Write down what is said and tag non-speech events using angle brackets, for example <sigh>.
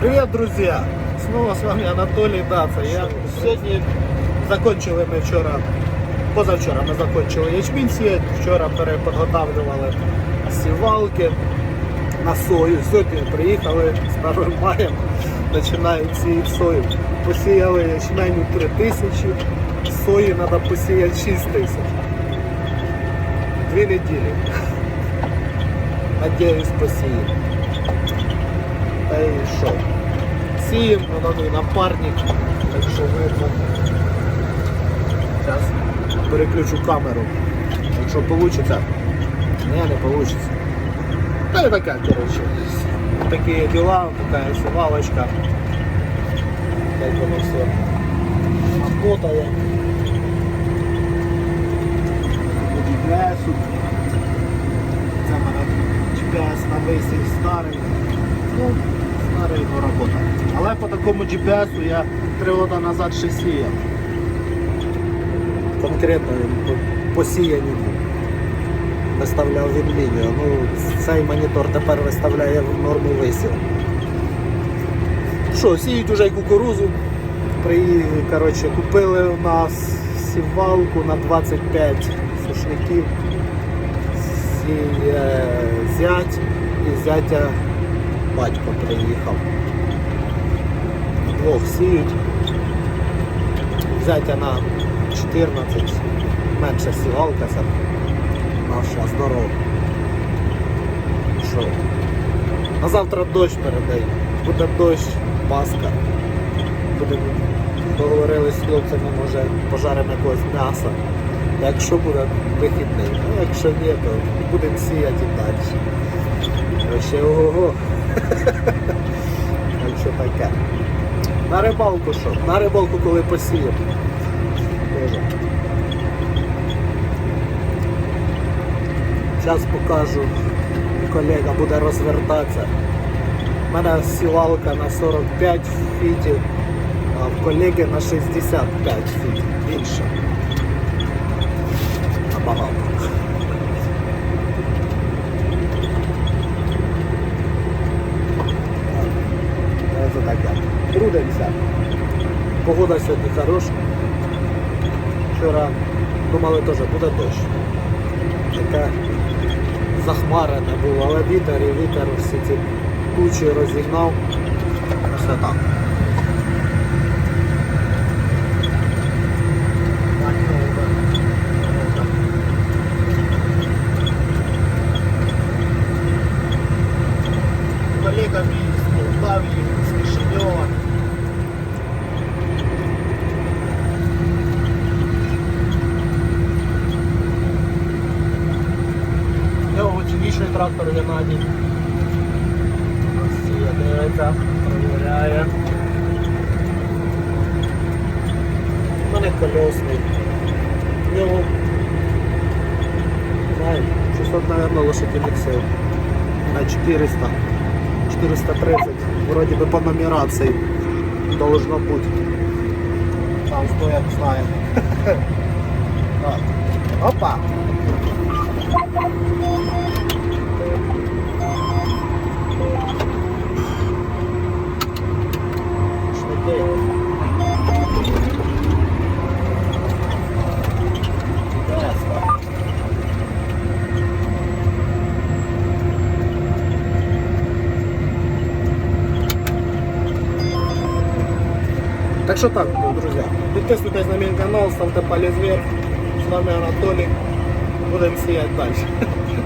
Привет, друзья! Снова с вами Анатолий Даца. Я сьогодні закончили ми вчора, позавчора ми закончили ячмінь сіяти, вчора переподготавлювали сівалки на сою. Сьогодні приїхали з 1 маєм, починаємо сіяти сою. Посіяли ячменю 3 тисячі, сої треба посіяти 6 тисяч. Дві неділі. Надіюсь, посіємо. І що? Сіємо, воно мій напарник, так що видно. Зараз переключу камеру. Якщо вийде. Ні, не вийде. Та і така, коротше. Такі діла, така сівалочка. Так воно все работає. GPS. Це мене GPS на висів старий. Ну, старий ну, робота. Але по такому GPS я три роки назад ще сіяв. Конкретно по- посіяні виставляв він лінію. Ну, цей монітор тепер виставляє в норму висів. Що, сіють уже й кукурузу. При, коротше, купили у нас сівалку на 25 сушників. Сіє зять і зятя батько приїхав. Двох сіють. Зятя на 14, менша сівалка це наша здорова. Що? На завтра дощ передають. Буде дощ, паска. Будемо договорились з хлопцями, може пожаримо якогось м'яса. Якщо буде вихідний. Ну, якщо ні, то будемо сіяти далі. Короче, ого. Так що таке. На рибалку що? На рибалку коли посіємо. Зараз покажу. Колега буде розвертатися. У мене сівалка на 45 фітів, а в колеги на 65 фітів. Більше. Це таке. Трудимося. Погода сьогодні хороша. Вчора думали теж буде дощ. Така захмарена була, але вітер і вітер всі ці кучі розігнав. Все так. Його цінніший трактор Геннадій. Росія дивиться, провіряє. У мене колесний. В нього, знаю, 600, наверное, лошадиных сил. На 400. 430. Вроде бы по нумерации должно быть. Там что я знаю. Так. <laughs> Опа! Так что так, друзья, подписывайтесь на мой канал, ставьте палец вверх. С вами Анатолий. Будем сиять дальше. <laughs>